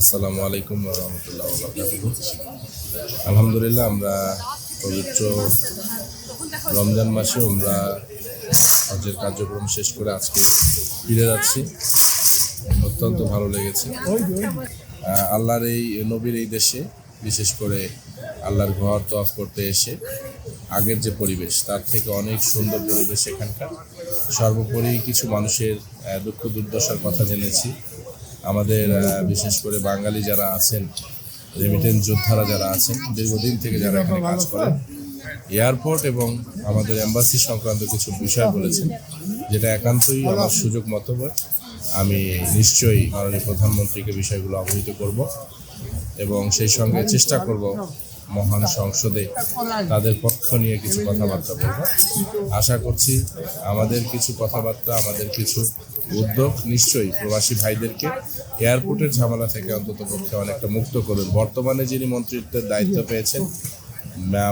আসসালামু আলাইকুম আলহামদুলিল্লাহ, আমরা পবিত্র রমজান মাসে আমরা হজের কার্যক্রম শেষ করে আজকে ফিরে যাচ্ছি। অত্যন্ত ভালো লেগেছে। আল্লাহর এই নবীর এই দেশে বিশেষ করে আল্লাহর ঘর তফ করতে এসে আগের যে পরিবেশ তার থেকে অনেক সুন্দর পরিবেশ এখানকার। সর্বোপরি কিছু মানুষের দুঃখ দুর্দশার কথা জেনেছি। আমাদের বিশেষ করে বাঙালি যারা আছেন রেমিটেন্স যোদ্ধারা যারা আছেন দীর্ঘদিন থেকে যারা এখানে কাজ করেন এয়ারপোর্ট এবং আমাদের এম্বাসি সংক্রান্ত কিছু বিষয় বলেছেন যেটা একান্তই আমার সুযোগ মতবাদ আমি নিশ্চয়ই মাননীয় প্রধানমন্ত্রীকে বিষয়গুলো অবহিত করব এবং সেই সঙ্গে চেষ্টা করব মহান সংসদে তাদের পক্ষ নিয়ে কিছু কথাবার্তা বলব। আশা করছি আমাদের কিছু কথাবার্তা, আমাদের কিছু উদ্যোগ নিশ্চয়ই প্রবাসী ভাইদেরকে এয়ারপোর্টের ঝামেলা থেকে অন্তত পক্ষে অনেকটা মুক্ত করুন। বর্তমানে যিনি মন্ত্রিত্বের দায়িত্ব পেয়েছেন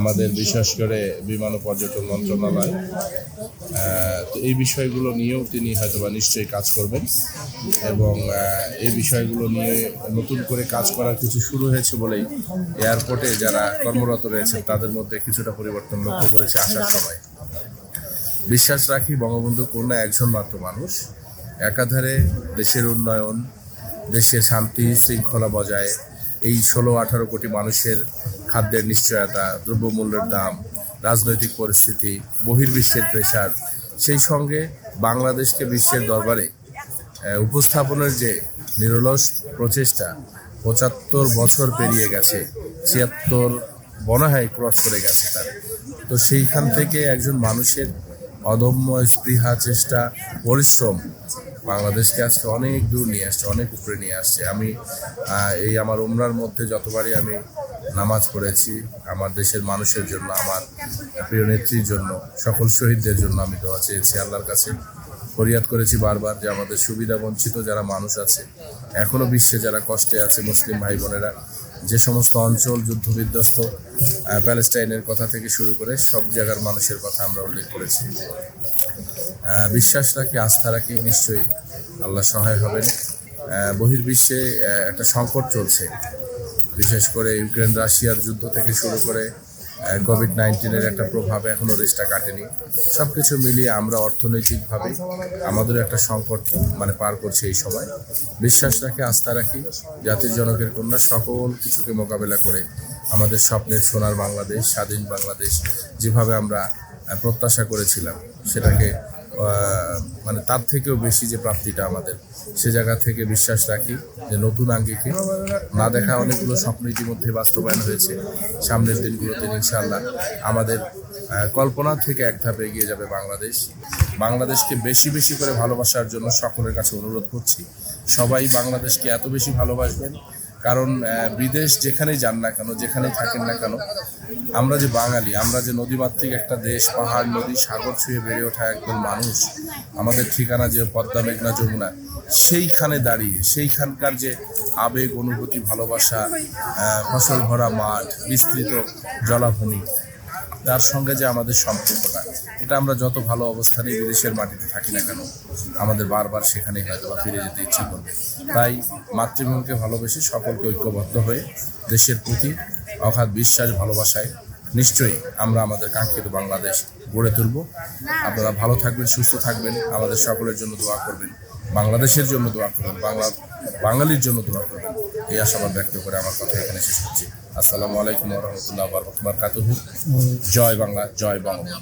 আমাদের বিশেষ করে বিমান ও পর্যটন মন্ত্রণালয় তো এই বিষয়গুলো নিয়েও তিনি হয়তোবা নিশ্চয়ই কাজ করবেন এবং এই বিষয়গুলো নিয়ে নতুন করে কাজ করার কিছু শুরু হয়েছে বলেই এয়ারপোর্টে যারা কর্মরত রয়েছেন তাদের মধ্যে কিছুটা পরিবর্তন লক্ষ্য করেছে আসার সময়। বিশ্বাস রাখি, বঙ্গবন্ধু কন্যা একজন মাত্র মানুষ। একাধারে দেশের উন্নয়ন দেশের শান্তি, শৃঙ্খলা বজায় এই ষোলো, আঠারো কোটি মানুষের খাদ্যের নিশ্চয়তা, দ্রব্যমূল্যের দাম, রাজনৈতিক পরিস্থিতি, বহির্বিশ্বের প্রেশার সেই সঙ্গে বাংলাদেশকে বিশ্বের দরবারে উপস্থাপনের যে নিরলস প্রচেষ্টা, পঁচাত্তর বছর পেরিয়ে গেছে, ছিয়াত্তর বনাহায় ক্রস করে গেছে তার। তো সেইখান থেকে একজন মানুষের অদম্য স্পৃহা, চেষ্টা, পরিশ্রম বাংলাদেশকে আজকে অনেক দূর নিয়ে আসছে, অনেক উপরে নিয়ে আসছে। আমি এই আমার উমরার মধ্যে যতবারই আমি নামাজ পড়েছি, আমার দেশের মানুষের জন্য, আমার প্রিয় নেত্রীর জন্য, সকল শহীদদের জন্য আমি দোয়া চেয়েছি, আল্লাহর কাছে ফরিয়াদ করেছি বারবার যে আমাদের সুবিধা বঞ্চিত যারা মানুষ আছে এখনও বিশ্বে যারা কষ্টে আছে, মুসলিম ভাই বোনেরা যে সমস্ত অঞ্চল যুদ্ধ বিধ্বস্ত প্যালেস্টাইনের কথা থেকে শুরু করে সব জায়গার মানুষের কথা আমরা উল্লেখ করেছি। বিশ্বাস রাখি, আস্থা রাখি, নিশ্চয়ই আল্লাহ সহায় হবেন। বহির্বিশ্বে একটা সংকট চলছে। বিশেষ করে ইউক্রেন রাশিয়ার যুদ্ধ থেকে শুরু করে কোভিড নাইন্টিনের একটা প্রভাব এখনও দেশটা কাটেনি। সব কিছু মিলিয়ে আমরা অর্থনৈতিকভাবে আমাদের একটা সংকট মানে পার করছি এই সময়। বিশ্বাস রাখি, আস্থা রাখি, জাতির জনকের কন্যা সকল কিছুকে মোকাবেলা করে আমাদের স্বপ্নের সোনার বাংলাদেশ, স্বাধীন বাংলাদেশ যেভাবে আমরা প্রত্যাশা করেছিলাম, সেটাকে মানে তার থেকেও বেশি যে প্রাপ্তিটা আমাদের, সে জায়গা থেকে বিশ্বাস রাখি যে নতুন আঙ্গিকে না দেখা অনেকগুলো স্বপ্ন ইতিমধ্যে বাস্তবায়ন হয়েছে। সামনের দিনগুলোতে ইনশাআল্লাহ আমাদের কল্পনা থেকে এক ধাপে এগিয়ে যাবে বাংলাদেশ। বাংলাদেশকে বেশি বেশি করে ভালোবাসার জন্য সকলের কাছে অনুরোধ করছি। সবাই বাংলাদেশকে এত বেশি ভালোবাসবেন কারণ বিদেশ যেখানে যান না কেন যেখানে থাকেন না কেন, আমরা যে বাঙালি, আমরা যে নদীমাতৃক একটা দেশ, পাহাড়, নদী, সাগর ছুঁয়ে বেড়ে ওঠা একদম মানুষ, আমাদের ঠিকানা যে পদ্মা, মেঘনা, যমুনা, সেইখানে দাঁড়িয়ে, সেইখানকার যে আবেগ, অনুভূতি, ভালোবাসা ফসল ভরা মাঠ, বিস্তৃত জলাভূমি তার সঙ্গে যে আমাদের সম্পর্কটা, এটা আমরা যত ভালো অবস্থানে বিদেশের মাটিতে থাকি না কেন, আমাদের বারবার সেখানেই হয়তো বা ফিরে যেতে ইচ্ছে করবে। তাই মাতৃভূমিকে ভালোবেসে সকলকে ঐক্যবদ্ধ হয়ে দেশের প্রতি অগাধ বিশ্বাস, ভালোবাসায় নিশ্চয়ই আমরা আমাদের কাঙ্ক্ষিত বাংলাদেশ গড়ে তুলব। আপনারা ভালো থাকবেন, সুস্থ থাকবেন। আমাদের সকলের জন্য দোয়া করবেন, বাংলাদেশের জন্য দোয়া করবেন, বাংলা বাঙালির জন্য দোয়া করবেন। এই আশাবাদ ব্যক্ত করে আমার কথা এখানে শেষ করছি। আসসালামু আলাইকুম রহমতুল্লাহ বারকাতুহু। জয় বাংলা জয় বাংলা।